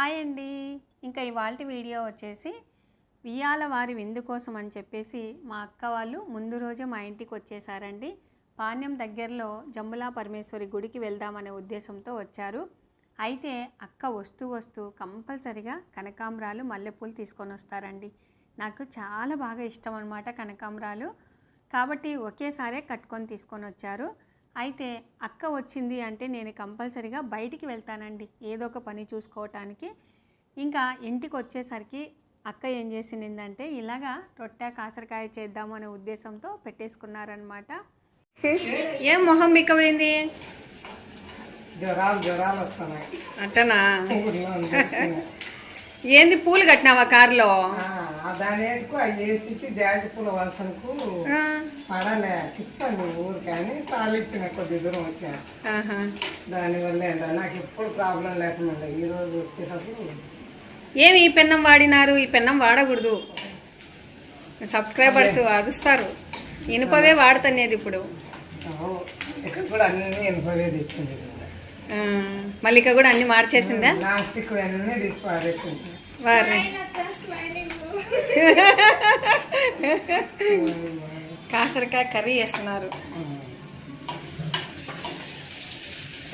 Hi అండి. ఇంకా ఇవాళ వీడియో వచ్చేసి వియ్యాల వారి విందు కోసం అని చెప్పేసి మా అక్క వాళ్ళు ముందు రోజు మా ఇంటికి వచ్చేసారండి. పాణ్యం దగ్గరలో జంబులా పరమేశ్వరి గుడికి వెళ్దామనే ఉద్దేశంతో వచ్చారు. అయితే అక్క వస్తూ వస్తూ కంపల్సరిగా కనకాంబరాలు మల్లెపూలు తీసుకొని వస్తారండి. నాకు చాలా బాగా ఇష్టం అనమాట కనకాంబరాలు. కాబట్టి ఒకేసారే కట్టుకొని తీసుకొని వచ్చారు. అయితే అక్క వచ్చింది అంటే నేను కంపల్సరిగా బయటికి వెళ్తానండి. ఏదో ఒక పని చూసుకోవటానికి. ఇంకా ఇంటికి వచ్చేసరికి అక్క ఏం చేసిందంటే ఇలాగా రొట్టె కాసరకాయ చేద్దాము అనే ఉద్దేశంతో పెట్టేసుకున్నారనమాట ఏం మొహం మిక్కమైంది జ్వరాలు జ్వరాలు వస్తున్నాయి. అట్టనా? ఊర్లో ఉంది. ఏంది పూలు కట్టినావా కారులో? ఆ, దాని ఎందుకు ఆ ఏసీకి జాజి పూల వలసనకు పడలే తిప్పాను ఊరు కానీ సాలిచ్చిన కొద్ది దూరం వచ్చాను ఆహా. దానివల్ల ఏంటో నాకు ఎప్పుడు ప్రాబ్లం లేకుండా ఈ రోజు వచ్చేటప్పుడు ఏమి ఈ పెన్నం వాడినారు? ఈ పెన్నం వాడకూడదు. సబ్స్క్రైబర్స్ అరుస్తారు. ఇనుపవే వాడుతనేది ఇప్పుడు. ఇక్కడ కూడా అన్ని ఎనభై తెచ్చింది. మల్లిక కూడా అన్ని మార్చేసిందా కాసరకాయ కర్రీ చేస్తున్నారు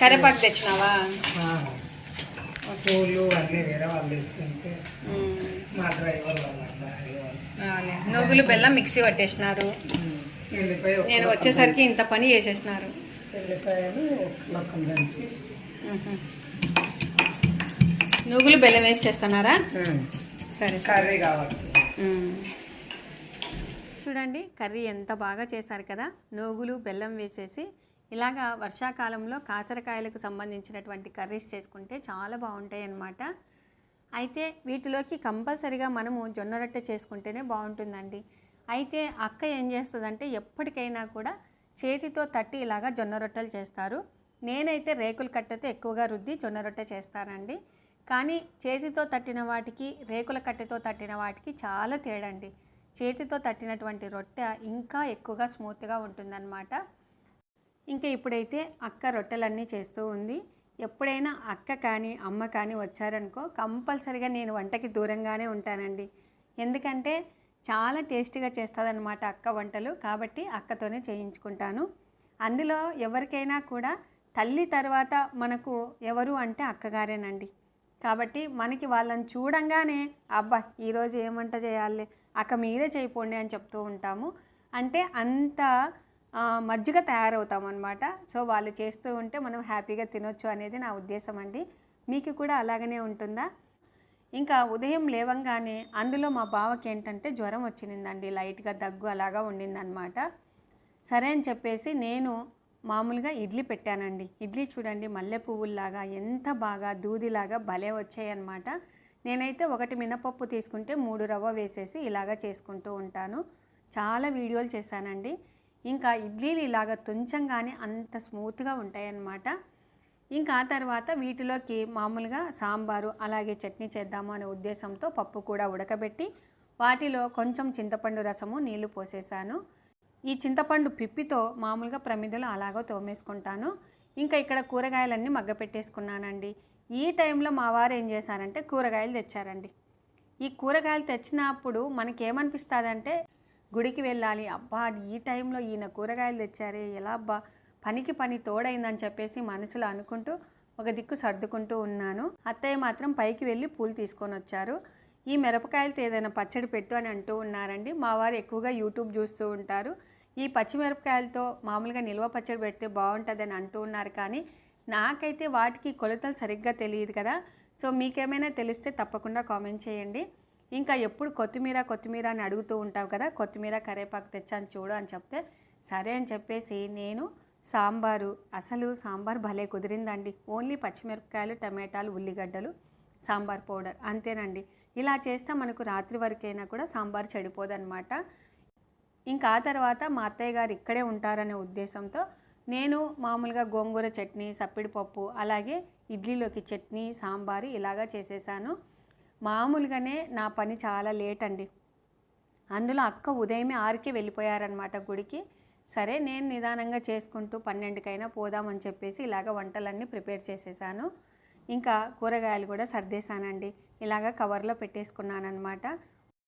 కరేపాకు తెచ్చినావా పూలు అన్నీ వేరే వాళ్ళు తెచ్చింటే ఉమ్. మా డ్రైవర్ వాళ్ళ అబ్బాయి వాళ్ళు. అవునులే. నువ్వులు బెల్లం మిక్సీ పట్టేసినారు నేను వచ్చేసరికి ఇంత పని చేసేసినారు. నువ్వులు బెల్లం వేసి చేస్తున్నారా? సరే కర్రీ కావాలి. చూడండి కర్రీ ఎంత బాగా చేశారు కదా. నూగులు బెల్లం వేసేసి ఇలాగా వర్షాకాలంలో కాసరకాయలకు సంబంధించినటువంటి కర్రీస్ చేసుకుంటే చాలా బాగుంటాయి అన్నమాట. అయితే వీటిలోకి కంపల్సరిగా మనము జొన్న రొట్టె చేసుకుంటేనే బాగుంటుందండి. అయితే అక్క ఏం చేస్తుందంటే ఎప్పటికైనా కూడా చేతితో తట్టి ఇలాగా జొన్న రొట్టెలు చేస్తారు. నేనైతే రేకుల కట్టెతో ఎక్కువగా రుద్ది జొన్న రొట్టె చేస్తానండి. కానీ చేతితో తట్టిన వాటికి రేకుల కట్టెతో తట్టిన వాటికి చాలా తేడా అండి చేతితో తట్టినటువంటి రొట్టె ఇంకా ఎక్కువగా స్మూత్గా ఉంటుందన్నమాట. ఇంకా ఇప్పుడైతే అక్క రొట్టెలన్నీ చేస్తూ ఉంది. ఎప్పుడైనా అక్క కానీ అమ్మ కానీ వచ్చారనుకో కంపల్సరిగా నేను వంటకి దూరంగానే ఉంటానండి. ఎందుకంటే చాలా టేస్టీగా చేస్తుందన్నమాట అక్క వంటలు కాబట్టి అక్కతోనే చేయించుకుంటాను. అందులో ఎవరికైనా కూడా తల్లి తర్వాత మనకు ఎవరు అంటే అక్కగారేనండి. కాబట్టి మనకి వాళ్ళని చూడంగానే అబ్బా ఈరోజు ఏమంట చేయాలి అక్క మీరే చేయిపోండి అని చెప్తూ ఉంటాము. అంటే అంత మజ్జిగ తయారవుతాం అనమాట సో వాళ్ళు చేస్తూ ఉంటే మనం హ్యాపీగా తినొచ్చు అనేది నా ఉద్దేశం అండి మీకు కూడా అలాగనే ఉంటుందా? ఇంకా ఉదయం లేవంగానే అందులో మా బావకి ఏంటంటే జ్వరం వచ్చిందండి లైట్గా దగ్గు అలాగా ఉండిందనమాట సరే అని చెప్పేసి నేను మామూలుగా ఇడ్లీ పెట్టానండి. ఇడ్లీ చూడండి మల్లె పువ్వుల్లాగా ఎంత బాగా దూదిలాగా భలే వచ్చాయన్నమాట. నేనైతే ఒకటి మినపప్పు తీసుకుంటే మూడు రవ్వ వేసేసి ఇలాగా చేసుకుంటూ ఉంటాను. చాలా వీడియోలు చేశానండి. ఇంకా ఇడ్లీలు ఇలాగ తుంచంగానే అంత స్మూత్గా ఉంటాయన్నమాట. ఇంకా ఆ తర్వాత వీటిలోకి మామూలుగా సాంబారు అలాగే చట్నీ చేద్దాము అనే ఉద్దేశంతో పప్పు కూడా ఉడకబెట్టి వాటిలో కొంచెం చింతపండు రసము నీళ్ళు పోసేసాను. ఈ చింతపండు పిప్పితో మామూలుగా ప్రమిదలు అలాగో తోమేసుకుంటాను. ఇంకా ఇక్కడ కూరగాయలన్నీ మగ్గ పెట్టేసుకున్నానండి ఈ టైంలో మా వారు ఏం చేశారంటే కూరగాయలు తెచ్చారండి. ఈ కూరగాయలు తెచ్చినప్పుడు మనకేమనిపిస్తుందంటే గుడికి వెళ్ళాలి. అబ్బా ఈ టైంలో ఈయన కూరగాయలు తెచ్చారే ఎలా అబ్బా పనికి పని తోడైందని చెప్పేసి మనసులో అనుకుంటూ ఒక దిక్కు సర్దుకుంటూ ఉన్నాను. అత్తయ్య మాత్రం పైకి వెళ్ళి పూలు తీసుకొని వచ్చారు. ఈ మిరపకాయలతో ఏదైనా పచ్చడి పెట్టు అని అంటూ ఉన్నారండి. మా వారు ఎక్కువగా యూట్యూబ్ చూస్తూ ఉంటారు. ఈ పచ్చిమిరపకాయలతో మామూలుగా నిల్వ పచ్చడి పెడితే బాగుంటుందని అంటూ ఉన్నారు కానీ నాకైతే వాటికి కొలతలు సరిగ్గా తెలియదు కదా. సో మీకేమైనా తెలిస్తే తప్పకుండా కామెంట్ చేయండి. ఇంకా ఎప్పుడు కొత్తిమీర కొత్తిమీర అని అడుగుతూ ఉంటావు కదా కొత్తిమీర కరేపాకు తెచ్చాను చూడు అని చెప్తే సరే అని చెప్పేసి నేను సాంబారు అసలు సాంబార్ భలే కుదిరిందండి. ఓన్లీ పచ్చిమిరపకాయలు టమాటాలు ఉల్లిగడ్డలు సాంబార్ పౌడర్ అంతేనండి. ఇలా చేస్తే మనకు రాత్రి వరకైనా కూడా సాంబార్ చెడిపోదన్నమాట. ఇంకా ఆ తర్వాత మా అత్తయ్య గారు ఇక్కడే ఉంటారనే ఉద్దేశంతో నేను మామూలుగా గోంగూర చట్నీ సప్పిడిపప్పు అలాగే ఇడ్లీలోకి చట్నీ సాంబారు ఇలాగా చేసేసాను. మామూలుగానే నా పని చాలా లేట్ అండి. అందులో అక్క ఉదయమే ఆరుకి వెళ్ళిపోయారనమాట గుడికి. సరే నేను నిదానంగా చేసుకుంటూ పన్నెండుకైనా పోదామని చెప్పేసి ఇలాగ వంటలన్నీ ప్రిపేర్ చేసేసాను. ఇంకా కూరగాయలు కూడా సర్దేశానండి. ఇలాగ కవర్లో పెట్టేసుకున్నాను అనమాట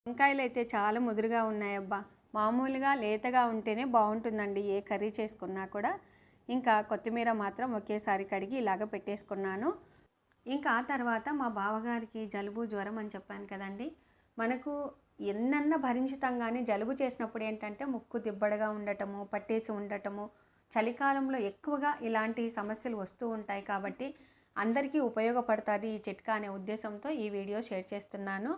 వంకాయలు అయితే చాలా ముదురుగా ఉన్నాయబ్బా. మామూలుగా లేతగా ఉంటేనే బాగుంటుందండి. ఏ కర్రీ చేసుకున్నా కూడా. ఇంకా కొత్తిమీర మాత్రం ఒకేసారి కడిగి ఇలాగ పెట్టేసుకున్నాను. ఇంకా ఆ తర్వాత మా బావగారికి జలుబు జ్వరం అని చెప్పాను కదండి. మనకు ఎన్నన్న భరించుతాం కానీ జలుబు చేసినప్పుడు ఏంటంటే ముక్కు దిబ్బడగా ఉండటము పట్టేసి ఉండటము చలికాలంలో ఎక్కువగా ఇలాంటి సమస్యలు వస్తూ ఉంటాయి కాబట్టి అందరికీ ఉపయోగపడుతుంది ఈ చిట్కా అనే ఉద్దేశంతో ఈ వీడియో షేర్ చేస్తున్నాను.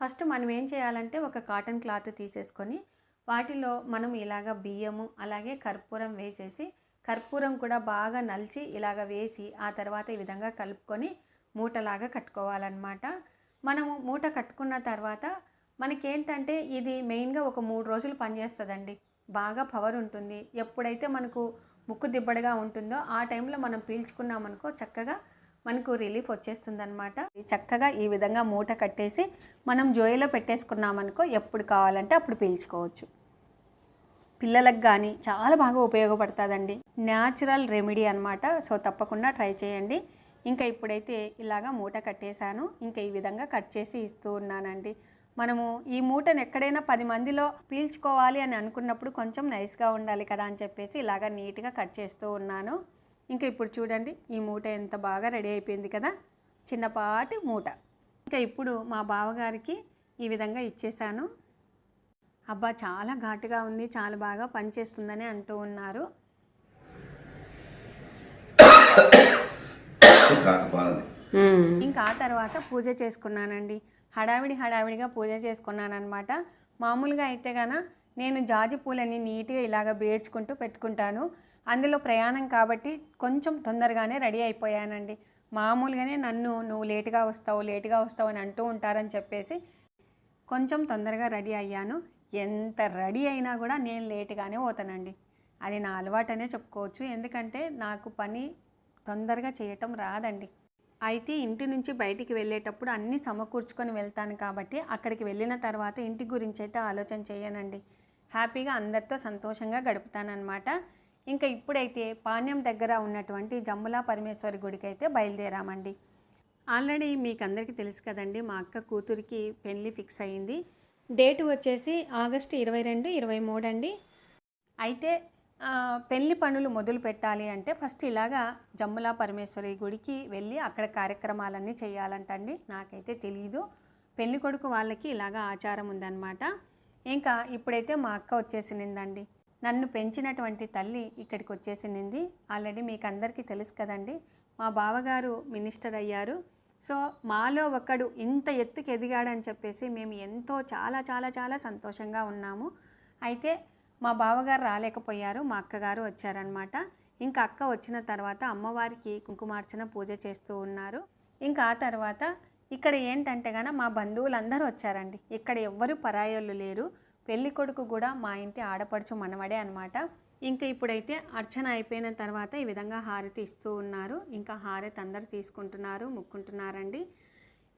ఫస్ట్ మనం ఏం చేయాలంటే ఒక కాటన్ క్లాత్ తీసేసుకొని వాటిలో మనం ఇలాగ బియ్యము అలాగే కర్పూరం వేసేసి కర్పూరం కూడా బాగా నలిచి ఇలాగ వేసి ఆ తర్వాత ఈ విధంగా కలుపుకొని మూటలాగా కట్టుకోవాలన్నమాట. మనము మూట కట్టుకున్న తర్వాత మనకేంటంటే ఇది మెయిన్గా ఒక మూడు రోజులు పనిచేస్తుందండి. బాగా పవర్ ఉంటుంది. ఎప్పుడైతే మనకు ముక్కు దిబ్బడిగా ఉంటుందో ఆ టైంలో మనం పీల్చుకున్నామనుకో చక్కగా మనకు రిలీఫ్ వచ్చేస్తుందన్నమాట. చక్కగా ఈ విధంగా మూట కట్టేసి మనం జోయిలో పెట్టేసుకున్నామనుకో ఎప్పుడు కావాలంటే అప్పుడు పీల్చుకోవచ్చు. పిల్లలకు కానీ చాలా బాగా ఉపయోగపడుతుందండి. న్యాచురల్ రెమెడీ అనమాట సో తప్పకుండా ట్రై చేయండి. ఇంకా ఇప్పుడైతే ఇలాగా మూట కట్టేశాను. ఇంకా ఈ విధంగా కట్ చేసి ఇస్తూ ఉన్నానండి. మనము ఈ మూటను ఎక్కడైనా పది మందిలో పీల్చుకోవాలి అని అనుకున్నప్పుడు కొంచెం నైస్గా ఉండాలి కదా అని చెప్పేసి ఇలాగా నీట్గా కట్ చేస్తూ ఉన్నాను. ఇంకా ఇప్పుడు చూడండి ఈ మూట ఎంత బాగా రెడీ అయిపోయింది కదా. చిన్నపాటి మూట. ఇంకా ఇప్పుడు మా బావగారికి ఈ విధంగా ఇచ్చేసాను అబ్బా చాలా ఘాటుగా ఉంది చాలా బాగా పనిచేస్తుందని అంటూ ఉన్నారు. ఇంకా ఆ తర్వాత పూజ చేసుకున్నానండి. హడావిడి హడావిడిగా పూజ చేసుకున్నానమాట మామూలుగా అయితే గన నేను జాజి పూలని నీట్గా ఇలాగ బేర్చుకుంటూ పెట్టుకుంటాను. అందులో ప్రయాణం కాబట్టి కొంచెం తొందరగానే రెడీ అయిపోయానండి. మామూలుగానే నన్ను నువ్వు లేటుగా వస్తావు లేటుగా వస్తావు అని అంటూ ఉంటారని చెప్పేసి కొంచెం తొందరగా రెడీ అయ్యాను. ఎంత రెడీ అయినా కూడా నేను లేటుగానే పోతానండి. అది నా అలవాటనే చెప్పుకోవచ్చు. ఎందుకంటే నాకు పని తొందరగా చేయటం రాదండి. అయితే ఇంటి నుంచి బయటికి వెళ్ళేటప్పుడు అన్నీ సమకూర్చుకొని వెళ్తాను కాబట్టి అక్కడికి వెళ్ళిన తర్వాత ఇంటి గురించి అయితే ఆలోచన చేయనండి. హ్యాపీగా అందరితో సంతోషంగా గడుపుతానన్నమాట. ఇంకా ఇప్పుడైతే పాణ్యం దగ్గర ఉన్నటువంటి జమ్ములా పరమేశ్వరి గుడికి అయితే బయలుదేరామండి. ఆల్రెడీ మీకు అందరికీ తెలుసు కదండి మా అక్క కూతురికి పెళ్ళి ఫిక్స్ అయ్యింది డేట్ వచ్చేసి ఆగస్టు ఇరవై రెండు ఇరవై మూడు అండి. అయితే పెళ్ళి పనులు మొదలు పెట్టాలి అంటే ఫస్ట్ ఇలాగా జమ్ములా పరమేశ్వరి గుడికి వెళ్ళి అక్కడ కార్యక్రమాలన్నీ చేయాలంటండి. నాకైతే తెలియదు పెళ్ళి కొడుకు వాళ్ళకి ఇలాగా ఆచారం ఉందన్నమాట. ఇంకా ఇప్పుడైతే మా అక్క వచ్చేసిందండి. నన్ను పెంచినటువంటి తల్లి ఇక్కడికి వచ్చేసింది. ఆల్రెడీ మీకు అందరికీ తెలుసు కదండి. మా బావగారు మినిస్టర్ అయ్యారు. సో మాలో ఒకడు ఇంత ఎత్తుకు ఎదిగాడని చెప్పేసి మేము ఎంతో చాలా చాలా చాలా సంతోషంగా ఉన్నాము. అయితే మా బావగారు రాలేకపోయారు మా అక్కగారు వచ్చారనమాట ఇంకా అక్క వచ్చిన తర్వాత అమ్మవారికి కుంకుమార్చన పూజ చేస్తూ ఉన్నారు. ఇంకా ఆ తర్వాత ఇక్కడ ఏంటంటే గాన మా బంధువులందరూ వచ్చారండి. ఇక్కడ ఎవ్వరు పరాయోళ్ళు లేరు. పెళ్ళికొడుకు కూడా మా ఇంటి ఆడపడుచు మనవడే అనమాట ఇంకా ఇప్పుడైతే అర్చన అయిపోయిన తర్వాత ఈ విధంగా హారతి ఇస్తూ ఉన్నారు. ఇంకా హారతి అందరు తీసుకుంటున్నారు ముక్కుంటున్నారండి.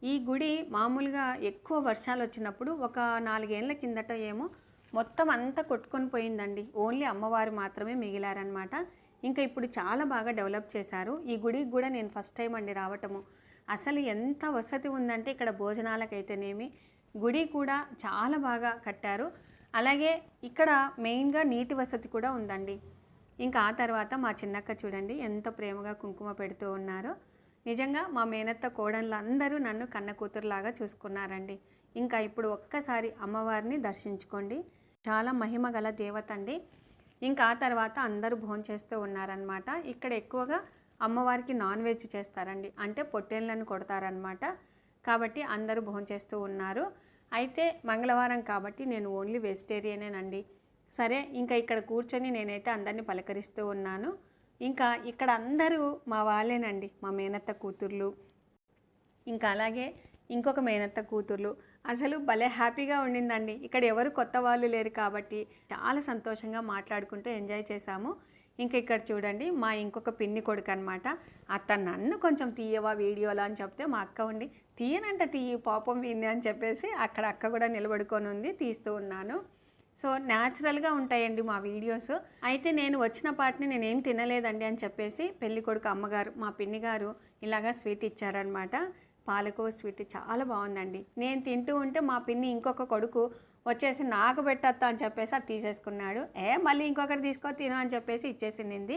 ఈ గుడి మామూలుగా ఎక్కువ వర్షాలు వచ్చినప్పుడు ఒక నాలుగేళ్ళ కిందట ఏమో మొత్తం అంతా కొట్టుకొని పోయిందండి. ఓన్లీ అమ్మవారు మాత్రమే మిగిలారనమాట ఇంకా ఇప్పుడు చాలా బాగా డెవలప్ చేశారు. ఈ గుడికి కూడా నేను ఫస్ట్ టైం అండి రావటము. అసలు ఎంత వసతి ఉందంటే ఇక్కడ భోజనాలకైతేనేమి గుడి కూడా చాలా బాగా కట్టారు. అలాగే ఇక్కడ మెయిన్గా నీటి వసతి కూడా ఉందండి. ఇంకా ఆ తర్వాత మా చిన్నక్క చూడండి ఎంత ప్రేమగా కుంకుమ పెడుతూ ఉన్నారో. నిజంగా మా మేనత్త కోడళ్ళు అందరూ నన్ను కన్న కూతురులాగా చూసుకున్నారండి. ఇంకా ఇప్పుడు ఒక్కసారి అమ్మవారిని దర్శించుకోండి. చాలా మహిమ గల దేవత అండి. ఇంకా ఆ తర్వాత అందరూ భోంచేస్తూ ఉన్నారనమాట ఇక్కడ ఎక్కువగా అమ్మవారికి నాన్ వెజ్ చేస్తారండి. అంటే పొట్టేళ్ళను కొడతారనమాట కాబట్టి అందరూ భోంచేస్తూ ఉన్నారు. అయితే మంగళవారం కాబట్టి నేను ఓన్లీ వెజిటేరియనేనండి. సరే ఇంకా ఇక్కడ కూర్చొని నేనైతే అందరినీ పలకరిస్తూ ఉన్నాను. ఇంకా ఇక్కడ అందరూ మా వాళ్ళేనండి మా మేనత్త కూతుర్లు. ఇంకా అలాగే ఇంకొక మేనత్త కూతుర్లు. అసలు భలే హ్యాపీగా ఉండిందండి. ఇక్కడ ఎవరు కొత్త వాళ్ళు లేరు కాబట్టి చాలా సంతోషంగా మాట్లాడుకుంటూ ఎంజాయ్ చేశాము. ఇంకా ఇక్కడ చూడండి మా ఇంకొక పిన్ని కొడుకు అనమాట అతను నన్ను కొంచెం తీయవా వీడియోలా అని చెప్తే మా అక్క ఉండి తీయనంట తీయి పాపం విన్ని అని చెప్పేసి అక్కడ అక్క కూడా నిలబడుకొని ఉంది తీస్తూ ఉన్నాను. సో న్యాచురల్గా ఉంటాయండి మా వీడియోస్. అయితే నేను వచ్చిన పాటిని నేనేం తినలేదండి అని చెప్పేసి పెళ్ళి కొడుకు అమ్మగారు మా పిన్ని గారు ఇలాగా స్వీట్ ఇచ్చారనమాట పాలకోవ స్వీట్ చాలా బాగుందండి. నేను తింటూ ఉంటే మా పిన్ని ఇంకొక కొడుకు వచ్చేసి నాకు పెట్టత్తా అని చెప్పేసి అది తీసేసుకున్నాడు. ఏ మళ్ళీ ఇంకొకటి తీసుకో తిను అని చెప్పేసి ఇచ్చేసింది.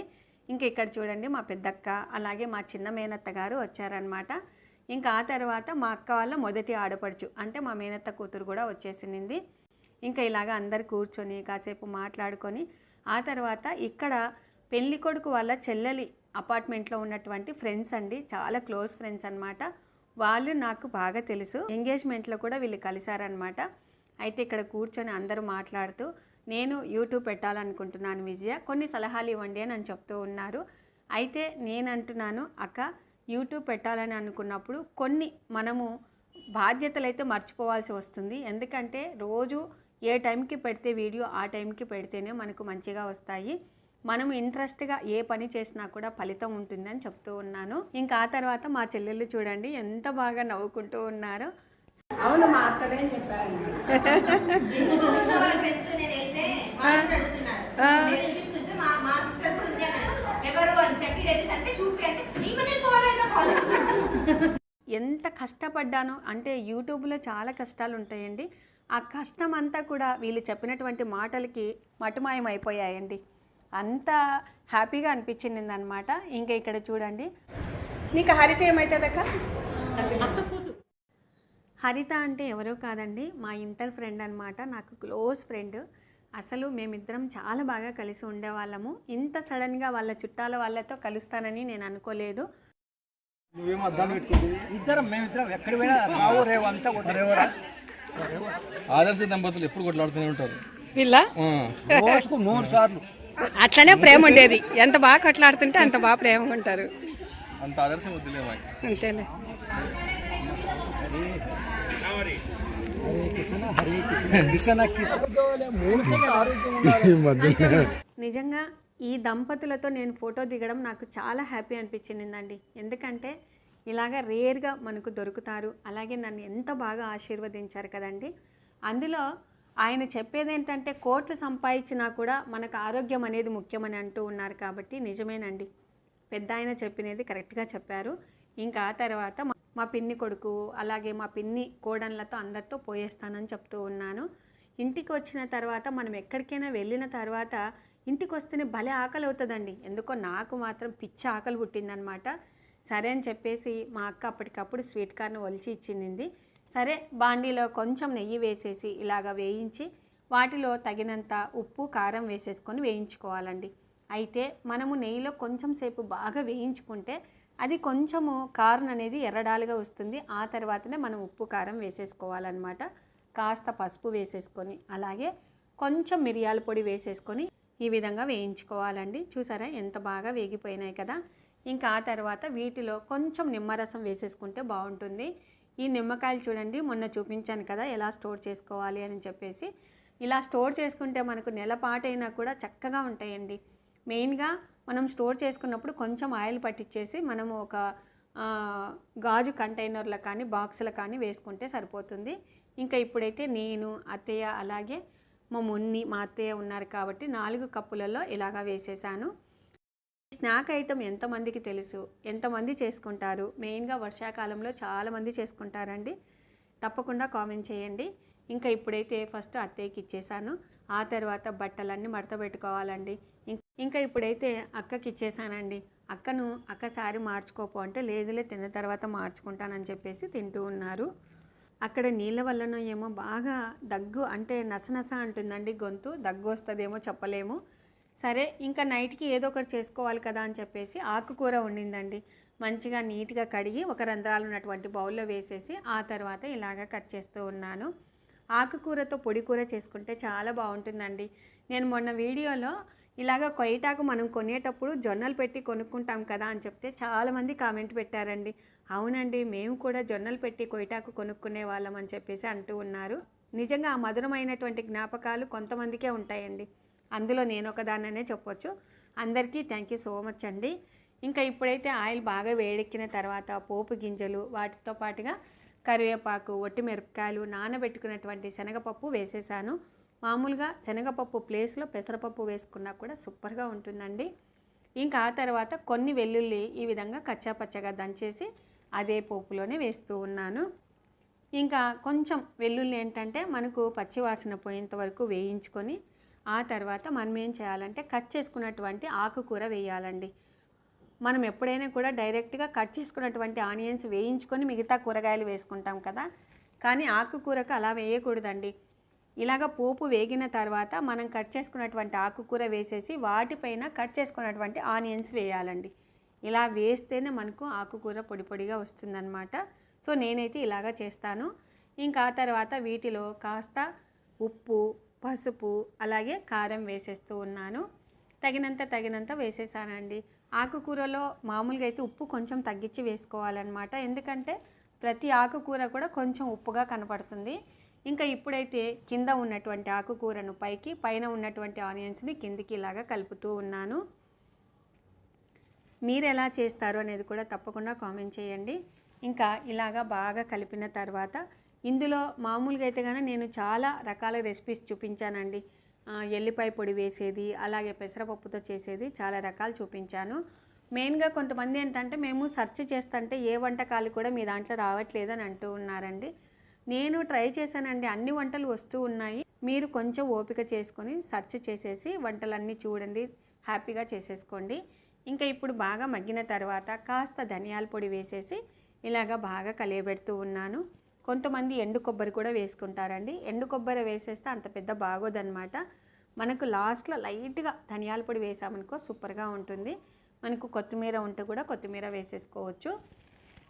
ఇంక ఇక్కడ చూడండి మా పెద్దక్క అలాగే మా చిన్న మేనత్త గారు వచ్చారనమాట ఇంకా ఆ తర్వాత మా అక్క వాళ్ళ మొదటి ఆడపడుచు అంటే మా మేనత్త కూతురు కూడా వచ్చేసింది. ఇంకా ఇలాగ అందరు కూర్చొని కాసేపు మాట్లాడుకొని ఆ తర్వాత ఇక్కడ పెళ్ళి కొడుకు వాళ్ళ చెల్లెలి అపార్ట్మెంట్లో ఉన్నటువంటి ఫ్రెండ్స్ అండి చాలా క్లోజ్ ఫ్రెండ్స్ అన్నమాట. వాళ్ళు నాకు బాగా తెలుసు. ఎంగేజ్మెంట్లో కూడా వీళ్ళు కలిశారనమాట అయితే ఇక్కడ కూర్చొని అందరూ మాట్లాడుతూ నేను యూట్యూబ్ పెట్టాలనుకుంటున్నాను విజయ కొన్ని సలహాలు ఇవ్వండి అని అని చెప్తూ ఉన్నారు. అయితే నేను అంటున్నాను అక్క యూట్యూబ్ పెట్టాలని అనుకున్నప్పుడు కొన్ని మనము బాధ్యతలు అయితే మర్చిపోవాల్సి వస్తుంది. ఎందుకంటే రోజు ఏ టైంకి పెడితే వీడియో ఆ టైంకి పెడితేనే మనకు మంచిగా వస్తాయి. మనం ఇంట్రెస్ట్గా ఏ పని చేసినా కూడా ఫలితం ఉంటుందని చెప్తూ ఉన్నాను. ఇంకా ఆ తర్వాత మా చెల్లెళ్ళు చూడండి ఎంత బాగా నవ్వుకుంటూ ఉన్నారో. అవును మా అత్తనే చెప్పారు. ఎవరు అని అంటే చూపి అంటే ఎంత కష్టపడ్డానో అంటే యూట్యూబ్లో చాలా కష్టాలు ఉంటాయండి ఆ కష్టం అంతా కూడా వీళ్ళు చెప్పినటువంటి మాటలకి మటుమాయం అయిపోయాయండి అంత హ్యాపీగా అనిపించింది అనమాట ఇంకా ఇక్కడ చూడండి. నీకు హరిత ఏమైతుందక్క హరిత అంటే ఎవరో కాదండి మా ఇంటర్ ఫ్రెండ్ అనమాట నాకు క్లోజ్ ఫ్రెండ్. అసలు మేమిద్దరం చాలా బాగా కలిసి ఉండేవాళ్ళము. ఇంత సడన్గా వాళ్ళ చుట్టాల వాళ్ళతో కలుస్తానని నేను అనుకోలేదు. నువ్వేమో అద్దాలు పెట్టుకుంది ఇద్దరం మేమిద్దరం ఎక్కడ పోయినా రావు రేవు అంతా కొట్టరేవరా ఆదర్శ దంపతులు ఎప్పుడు కొట్లాడుతూనే ఉంటారు. వీళ్ళ? ఆ. రోజుకు మూడు సార్లు. అట్లనే ప్రేమ ఉండేది. ఎంత బాగా కొట్లాడుతుంటే అంత బాగా ప్రేమగా ఉంటారు. అంత ఆదర్శం వద్దులే అంతేలే. నిజంగా ఈ దంపతులతో నేను ఫోటో దిగడం నాకు చాలా హ్యాపీ అనిపించిందండి. ఎందుకంటే ఇలాగ రేర్గా మనకు దొరుకుతారు. అలాగే నన్ను ఎంత బాగా ఆశీర్వదించారు కదండి. అందులో ఆయన చెప్పేది ఏంటంటే కోట్లు సంపాదించినా కూడా మనకు ఆరోగ్యం అనేది ముఖ్యమని అంటూ ఉన్నారు కాబట్టి నిజమేనండి. పెద్ద ఆయన చెప్పినది కరెక్ట్గా చెప్పారు. ఇంకా ఆ తర్వాత మా- మా పిన్ని కొడుకు అలాగే మా పిన్ని కోడన్లతో అందరితో పోయేస్తానని చెప్తూ ఉన్నాను. ఇంటికి వచ్చిన తర్వాత మనం ఎక్కడికైనా వెళ్ళిన తర్వాత ఇంటికి వస్తేనే భలే ఆకలి అవుతుందండి ఎందుకో నాకు మాత్రం పిచ్చి ఆకలి పుట్టిందనమాట. సరే అని చెప్పేసి మా అక్క అప్పటికప్పుడు స్వీట్ కార్న్ ఒలిచి ఇచ్చింది సరే బాండీలో కొంచెం నెయ్యి వేసేసి ఇలాగ వేయించి వాటిలో తగినంత ఉప్పు కారం వేసేసుకొని వేయించుకోవాలండి. అయితే మనము నెయ్యిలో కొంచెం సేపు బాగా వేయించుకుంటే అది కొంచెము కారం అనేది ఎర్రడాలుగా వస్తుంది. ఆ తర్వాతనే మనం ఉప్పు కారం వేసేసుకోవాలన్నమాట కాస్త పసుపు వేసేసుకొని అలాగే కొంచెం మిరియాల పొడి వేసేసుకొని ఈ విధంగా వేయించుకోవాలండి. చూసారా ఎంత బాగా వేగిపోయినాయి కదా. ఇంకా ఆ తర్వాత వీటిలో కొంచెం నిమ్మరసం వేసేసుకుంటే బాగుంటుంది. ఈ నిమ్మకాయలు చూడండి మొన్న చూపించాను కదా ఎలా స్టోర్ చేసుకోవాలి అని చెప్పేసి. ఇలా స్టోర్ చేసుకుంటే మనకు నెల పాటైనా కూడా చక్కగా ఉంటాయండి. మెయిన్గా మనం స్టోర్ చేసుకున్నప్పుడు కొంచెం ఆయిల్ పట్టించేసి మనము ఒక గాజు కంటైనర్లో కానీ బాక్సులు కానీ వేసుకుంటే సరిపోతుంది. ఇంకా ఇప్పుడైతే నేను అత్తయ్య అలాగే మా మున్ని మా అత్తయ్య ఉన్నారు కాబట్టి నాలుగు కప్పులలో ఇలాగా వేసేసాను. స్నాక్ ఐటెం ఎంతమందికి తెలుసు? ఎంతమంది చేసుకుంటారు? మెయిన్గా వర్షాకాలంలో చాలామంది చేసుకుంటారండి. తప్పకుండా కామెంట్ చేయండి. ఇంకా ఇప్పుడైతే ఫస్ట్ అత్తయ్యకి ఇచ్చేసాను. ఆ తర్వాత బట్టలన్నీ మడత పెట్టుకోవాలండి. ఇంకా ఇప్పుడైతే అక్కకి ఇచ్చేసానండి. అక్కను అక్క శారీ మార్చుకోపో అంటే లేదులే తిన్న తర్వాత మార్చుకుంటానని చెప్పేసి తింటూ ఉన్నారు. అక్కడ నీళ్ళ వల్లనో ఏమో బాగా దగ్గు అంటే నసనస అంటుందండి గొంతు. దగ్గు వస్తుందేమో చెప్పలేము. సరే ఇంకా నైట్కి ఏదో ఒకటి చేసుకోవాలి కదా అని చెప్పేసి ఆకుకూర వండిందండి. మంచిగా నీట్గా కడిగి ఒక రంధ్రాలు ఉన్నటువంటి బౌల్లో వేసేసి ఆ తర్వాత ఇలాగ కట్ చేస్తూ ఉన్నాను. ఆకుకూరతో పొడి కూర చేసుకుంటే చాలా బాగుంటుందండి. నేను మొన్న వీడియోలో ఇలాగ కొయ్యటాకు మనం కొనేటప్పుడు జొన్నలు పెట్టి కొనుక్కుంటాం కదా అని చెప్తే చాలామంది కామెంట్ పెట్టారండి. అవునండి మేము కూడా జొన్నలు పెట్టి కొయ్యటాకు కొనుక్కునే వాళ్ళం అని చెప్పేసి అంటూ ఉన్నారు. నిజంగా ఆ మధురమైనటువంటి జ్ఞాపకాలు కొంతమందికే ఉంటాయండి. అందులో నేను ఒకదాన్ననే చెప్పొచ్చు. అందరికీ థ్యాంక్ యూ సో మచ్ అండి. ఇంకా ఇప్పుడైతే ఆయిల్ బాగా వేడెక్కిన తర్వాత పోపు గింజలు వాటితో పాటుగా కరివేపాకు ఒట్టి మిరపకాయలు నానబెట్టుకున్నటువంటి శనగపప్పు వేసేసాను. మామూలుగా శనగపప్పు ప్లేస్లో పెసరపప్పు వేసుకున్నా కూడా సూపర్గా ఉంటుందండి. ఇంకా ఆ తర్వాత కొన్ని వెల్లుల్లి ఈ విధంగా కచ్చాపచ్చగా దంచేసి అదే పోపులోనే వేస్తూ ఉన్నాను. ఇంకా కొంచెం వెల్లుల్లి ఏంటంటే మనకు పచ్చివాసన పోయేంత వరకు వేయించుకొని ఆ తర్వాత మనం ఏం చేయాలంటే కట్ చేసుకున్నటువంటి ఆకుకూర వేయాలండి. మనం ఎప్పుడైనా కూడా డైరెక్ట్గా కట్ చేసుకున్నటువంటి ఆనియన్స్ వేయించుకొని మిగతా కూరగాయలు వేసుకుంటాం కదా. కానీ ఆకుకూరకు అలా వేయకూడదండి. ఇలాగ పోపు వేగిన తర్వాత మనం కట్ చేసుకున్నటువంటి ఆకుకూర వేసేసి వాటిపైన కట్ చేసుకున్నటువంటి ఆనియన్స్ వేయాలండి. ఇలా వేస్తేనే మనకు ఆకుకూర పొడి పొడిగా వస్తుందన్నమాట. సో నేనైతే ఇలాగ చేస్తాను. ఇంకా తర్వాత వీటిలో కాస్త ఉప్పు పసుపు అలాగే కారం వేసేస్తూ ఉన్నాను. తగినంత తగినంత వేసేసానండి. ఆకుకూరలో మామూలుగా అయితే ఉప్పు కొంచెం తగ్గించి వేసుకోవాలన్నమాట. ఎందుకంటే ప్రతి ఆకుకూర కూడా కొంచెం ఉప్పుగా కనపడుతుంది. ఇంకా ఇప్పుడైతే కింద ఉన్నటువంటి ఆకుకూరను పైకి పైన ఉన్నటువంటి ఆనియన్స్ని కిందికి ఇలాగా కలుపుతూ ఉన్నాను. మీరు ఎలా చేస్తారు అనేది కూడా తప్పకుండా కామెంట్ చేయండి. ఇంకా ఇలాగా బాగా కలిపిన తర్వాత ఇందులో మామూలుగా అయితే కానీ నేను చాలా రకాల రెసిపీస్ చూపించానండి. ఎల్లిపాయ పొడి వేసేది అలాగే పెసరపప్పుతో చేసేది చాలా రకాలు చూపించాను. మెయిన్గా కొంతమంది ఏంటంటే మేము సెర్చ్ చేస్తుంటే ఏ వంటకాలు కూడా మీ దాంట్లో రావట్లేదు అని అంటూ ఉన్నారండి. నేను ట్రై చేశానండి అన్ని వంటలు వస్తూ ఉన్నాయి. మీరు కొంచెం ఓపిక చేసుకొని సెర్చ్ చేసేసి వంటలన్నీ చూడండి హ్యాపీగా చేసేసుకోండి. ఇంకా ఇప్పుడు బాగా మగ్గిన తర్వాత కాస్త ధనియాల పొడి వేసేసి ఇలాగ బాగా కలియబెడుతూ ఉన్నాను. కొంతమంది ఎండు కొబ్బరి కూడా వేసుకుంటారండి. ఎండు కొబ్బరి వేసేస్తే అంత పెద్ద బాగోదన్నమాట. మనకు లాస్ట్లో లైట్గా ధనియాల పొడి వేసామనుకో సూపర్గా ఉంటుంది. మనకు కొత్తిమీర ఉంటే కూడా కొత్తిమీర వేసేసుకోవచ్చు.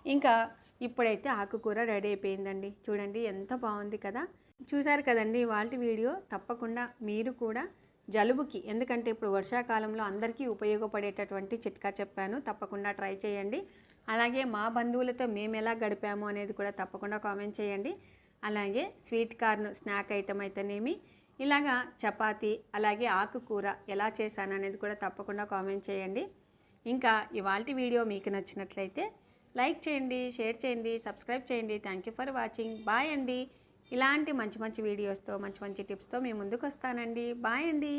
ఇంకా ఇప్పుడైతే ఆకుకూర రెడీ అయిపోయిందండి. చూడండి ఎంత బాగుంది కదా. చూసారు కదండి వాళ్ళ వీడియో? తప్పకుండా మీరు కూడా జలుబుకి. ఎందుకంటే ఇప్పుడు వర్షాకాలంలో అందరికీ ఉపయోగపడేటటువంటి చిట్కా చెప్పాను. తప్పకుండా ట్రై చేయండి. అలాగే మా బంధువులతో మేము ఎలా గడిపాము అనేది కూడా తప్పకుండా కామెంట్ చేయండి. అలాగే స్వీట్ కార్న్ స్నాక్ ఐటమ్ అయితేనేమి ఇలాగా చపాతి అలాగే ఆకుకూర ఎలా చేశాను అనేది కూడా తప్పకుండా కామెంట్ చేయండి. ఇంకా ఇవాళ వీడియో మీకు నచ్చినట్లయితే లైక్ చేయండి షేర్ చేయండి సబ్స్క్రైబ్ చేయండి. Thank you for watching. Bye అండి. ఇలాంటి మంచి మంచి వీడియోస్తో మంచి మంచి టిప్స్తో మీ ముందుకు వస్తానండి బాయ్ అండి.